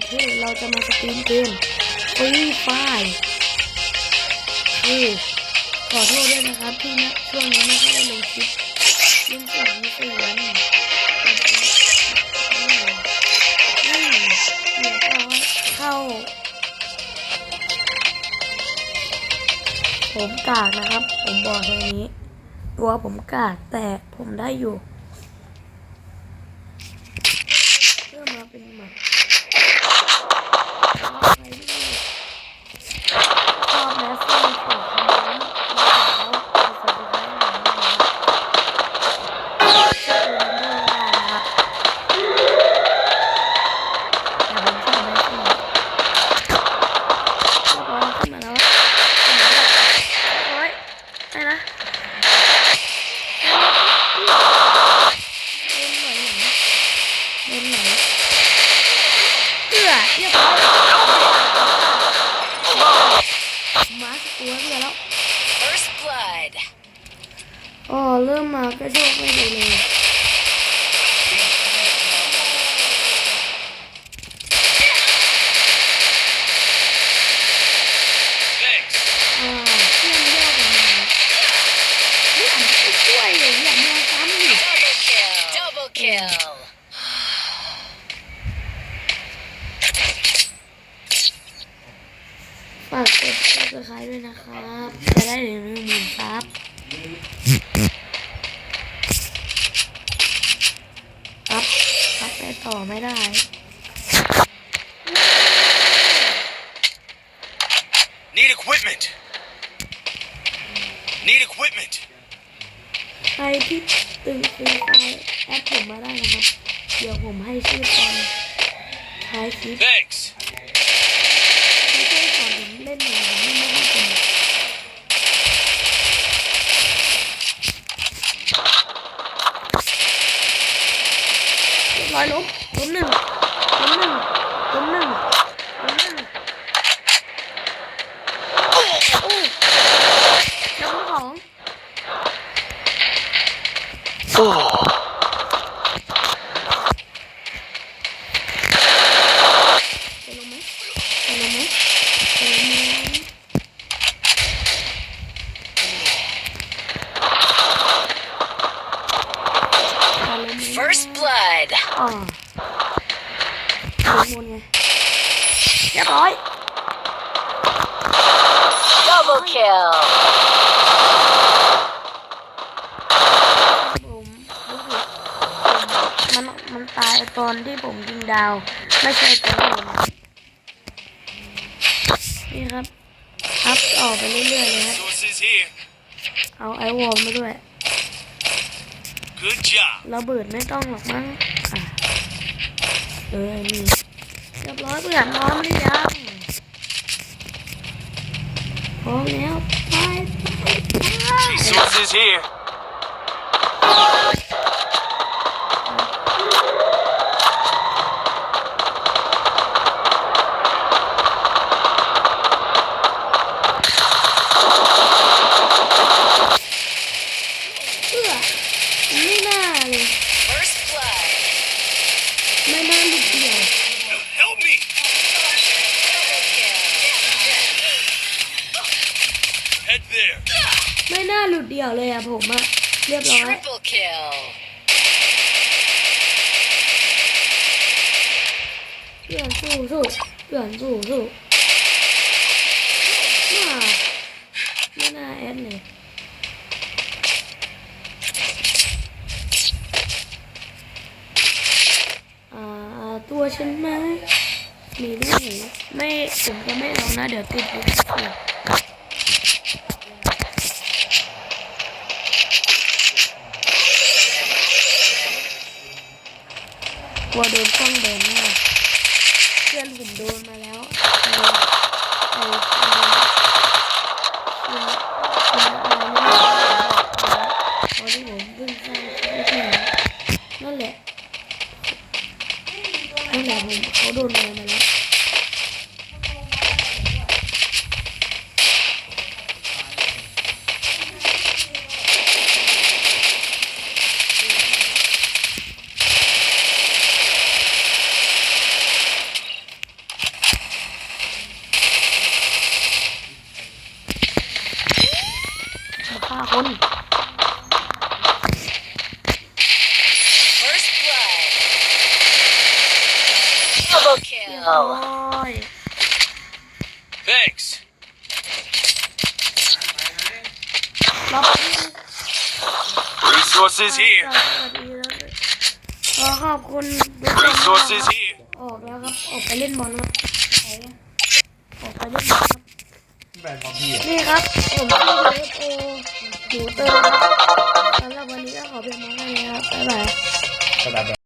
ดเท่เราจะมาสตรีมเกมฟรีไฟคือขอโทษด้วยนะครับที่นะช่วงนี้ไม่ค่อยได้ลงคลิปเรื่องเสียงเสียงนี่เดี๋ยวก็เข้า ผมกากนะครับ ผมบอกแค่นี้ ตัวผมกากแต่ผมได้อยู่เริ่มมาเป็นหมัด มาสตัวเพื่อแล้ว First blood. อ๋อเริ่มมาก็โชคไม่ดีเลย Thanks. อ่าเพื่อนแยกกันมาไม่อ่านไม่ช่วยเลยอย่ามัวซ้ำอีก Double kill. Double kill. ฝากกดซับสไครต์ด้วยนะครับจะได้ถึงหนึ่งหมื่นซับครับครับไปต่อไม่ได้ Need equipment. Need equipment. ใครที่ตึงฟรีไฟล์แอดผมมาได้นะครับ เดี๋ยวผมให้ชื่อตอนท้ายคลิป Thanks. ไม่ใช่สอนผมเล่นหน่อยผมไม่ได้เป็นเรียบร้อยล้มล้มหนึ่งล้มหนึ่งล้มหนึ่งล้มหนึ่งโอ้โอ้ล้มสอง Oh. จะลงไหมจะลงไหมจะลงไหมจะลงไหม First blood. อ๋อ ลงบนไงเรียบร้อย Double kill. ผมรู้สึกผมมันมันตายตอนที่ผมยิงดาว ไม่ใช่ตอนที่ผมนี่ครับอัพต่อไปเรื่อยๆเลยครับ Sources here. เอาไอวอลมาด้วย Good job. ระเบิดไม่ต้องหรอกมั้งอะ เออนี่เรียบร้อยเพื่อนพร้อมหรือยังพร้อมแล้วไปไปไป Resources here. เพื่อไม่น่าเลย First blood. ไม่น่าหลุดเดียว Help me. Head there. ไม่น่าหลุดเดียวเลยอะผมอะเรียบร้อย Triple kill. เพื่อนสู้สู้เพื่อนสู้สู้น่าไม่น่าแอดเลยอ่าตัวฉันไหม มีด้วยเหรอไม่ผมจะไม่ลองนะ เดี๋ยวติดลิขสิทธิ์กลัวโดนกล้องแดงแน่เพื่อนผมโดนมาแล้วไอ้ไอ้ไอ้ไอ้ไอ้อะไรนี่ตอนที่ผมเพิ่งสร้างไม่ใช่เหรอนั่นแหละนั่นแหละผมเขาโดนแบนมา คน First blood. Double เรียบ kill. ร้อย Thanks. รับ Resources here. ขอขอบคุณทุกคนมาก Resources ครับ here. ออกแล้วครับ ออกไปเล่นบอลครับไปนะออกไปเล่นบอลครับ แบนของพี่อะนี่ครับ ผมชื่อเอฟโอ เตอร์สำหรับวันนี้ก็ขอเพียงเท่านี้ครับบ๊ายบายกระดาษแบบ